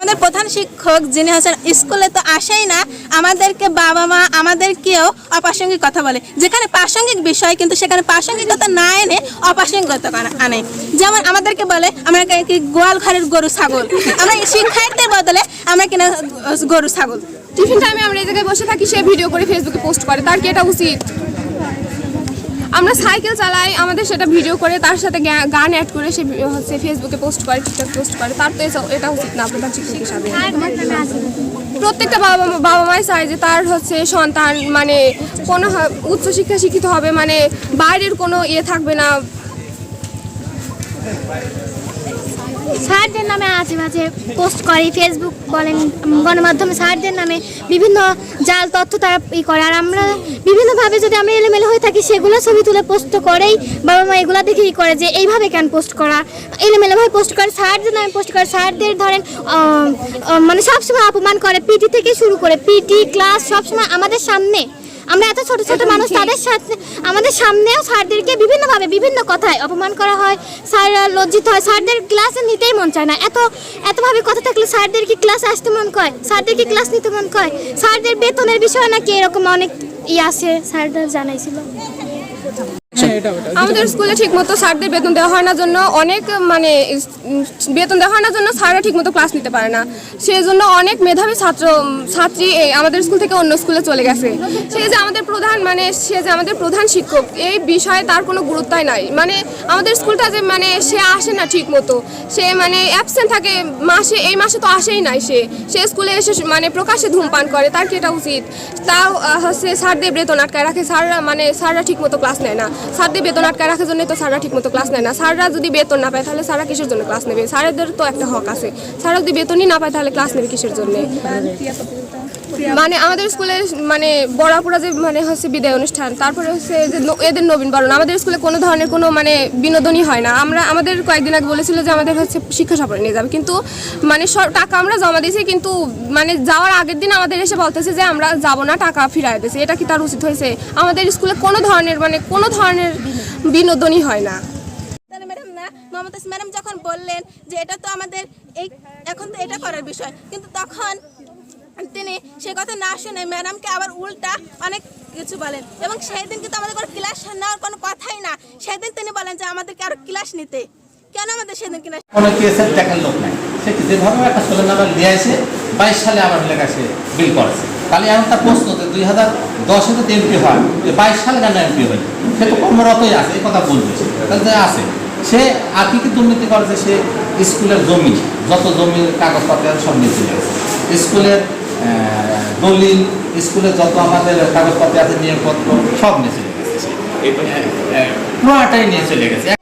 আমাদের প্রধান শিক্ষক যিনি হচ্ছেন স্কুলে তো আসেই না, আমাদেরকে বাবা মা আমাদেরকেও অপ্রাসঙ্গিক কথা বলে। যেখানে প্রাসঙ্গিক বিষয়, কিন্তু সেখানে প্রাসঙ্গিকতা না এনে অপ্রাসঙ্গিকতা আনে। যেমন আমাদেরকে বলে, আমরা কি- গোয়াল ঘরের গরু, ছাগল? আমরা শিক্ষার্থীর বদলে আমরা কিনা গরু, ছাগল? টিফিন টাইমে আমরা এই জায়গায় বসে থাকি, সে ভিডিও করে ফেসবুকে পোস্ট করে। তার কি এটা উচিত? আমরা সাইকেল চালাই আমাদের সেটা ভিডিও করে তার সাথে গান অ্যাড করে সে হচ্ছে ফেসবুকে পোস্ট করে টিকটক পোস্ট করে। তার তো এটা উচিত না আপনার শিক্ষক হিসাবে প্রত্যেকটা বাবা বাবা মাই চায় যে তার হচ্ছে সন্তান মানে কোনো উচ্চশিক্ষা শিক্ষিত হবে মানে বাইরের কোনো ইয়ে থাকবে না। স্যারদের নামে আজে বাজে পোস্ট করে ফেসবুক বলেন, গণমাধ্যমে স্যারদের নামে বিভিন্ন জাল তথ্য তারা ই করে। আর আমরা বিভিন্নভাবে যদি আমরা এলোমেলো হয়ে থাকি, সেগুলো ছবি তুলে পোস্ট করেই বাবা মা এগুলো দেখে ই করে যে, এইভাবে কেন পোস্ট করা? এলোমেলোভাবে পোস্ট করে, স্যারদের নামে পোস্ট করে। স্যারদের ধরেন মানে সবসময় অপমান করে, পিটি থেকে শুরু করে, পিটি, ক্লাস, সবসময় আমাদের সামনে আমরা এত ছোট ছোট মানুষ তাদের সাথে আমাদের সামনেও স্যারদেরকে বিভিন্নভাবে বিভিন্ন কথায় অপমান করা হয়। স্যার লজ্জিত হয়। স্যারদের ক্লাসে নিতেই মন চায় না। এত এতভাবে কথা থাকলে স্যারদের কি ক্লাসে আসতে মন কয়? স্যারদের কি ক্লাস নিতে মন কয়? স্যারদের বেতনের বিষয় নাকি এরকম অনেক ইয়ে আছে স্যারদের জানাইছিল। আমাদের স্কুলে ঠিকমতো স্যারদের বেতন দেওয়া হয় না জন্য অনেক মানে বেতন দেওয়া হয় না জন্য স্যাররা ঠিকমতো ক্লাস নিতে পারে না। সেই জন্য অনেক মেধাবী ছাত্র ছাত্রী এই আমাদের স্কুল থেকে অন্য স্কুলে চলে গেছে। সে যে আমাদের প্রধান মানে সে যে আমাদের প্রধান শিক্ষক এই বিষয়ে তার কোনো গুরুত্বই নাই। মানে আমাদের স্কুলটা যে মানে সে আসে না ঠিক মতো সে মানে অ্যাবসেন্ট থাকে মাসে এই মাসে তো আসেই নাই সে। সে স্কুলে এসে মানে প্রকাশ্যে ধূমপান করে তার কি এটা উচিত? তাও হচ্ছে স্যারদের বেতন আটকায় রাখে স্যাররা মানে স্যাররা ঠিক মতো ক্লাস নেয় না। স্যারদের বেতন আটকায় রাখার জন্যই তো স্যাররা ঠিক মতো ক্লাস নেয় না। স্যাররা যদি বেতন না পায়, তাহলে স্যাররা কিসের জন্য ক্লাস নেবে? স্যারদের তো একটা হক আছে। স্যাররা যদি বেতনই না পায়, তাহলে ক্লাস নেবে কিসের জন্য? মানে আমাদের স্কুলে মানে বড়াপুরা যে মানে হচ্ছে বিদায় অনুষ্ঠান, তারপরে হচ্ছে যে এদের নবীন বরণ, আমাদের স্কুলে কোনো ধরনের কোনো মানে বিনোদনই হয় না। আমরা আমাদের কয়েকদিন আগে বলেছিল যে আমাদের হচ্ছে শিক্ষা সফরে নিয়ে যাবে। কিন্তু মানে সব- টাকা আমরা জমা দিয়েছি, কিন্তু মানে যাওয়ার আগের দিন আমাদের এসে বলতেছে যে আমরা যাব না, টাকা ফিরাই দিয়েছি। এটা কি তার উচিত হয়েছে? আমাদের স্কুলে কোনো ধরনের মানে কোনো ধরনের বিনোদনই হয় না। মমতাজ ম্যাডাম যখন বললেন যে এটা তো আমাদের এই এখন তো এটা করার বিষয়, কিন্তু তখন তিনি সে কথা না শুনে ম্যাডামকে আবার উল্টা অনেক কিছু বলেন। এবং সেই দিন কিন্তু আমাদের কোনো ক্লাস নেওয়ার কোনো কথাই না। সেদিন তিনি বলেন যে, আমাদেরকে আরও ক্লাস নিতে। কেন আমাদের সেদিন ক্লাস কোনো কেসের লোক নাই। সে যেভাবে একটা নাম্বার বাইশ সালে আমার বিল করেছে। তাহলে প্রশ্ন দুই হাজার দশে যদি এমপি হয় বাইশ সালে কেন এমপি হয় সে তো কর্মরতই আছে, এই কথা বলবে তাহলে আছে, সে আর কি কি দুর্নীতি করেছে? সে স্কুলের জমি, যত জমির কাগজপত্র সব নিয়ে স্কুলের দলিল স্কুলে যত আমাদের কাগজপত্র আছে নিয়োগপত্র সব নিয়ে চলে গেছে। পুরাটাই পুরোটাই নিয়ে চলে গেছে।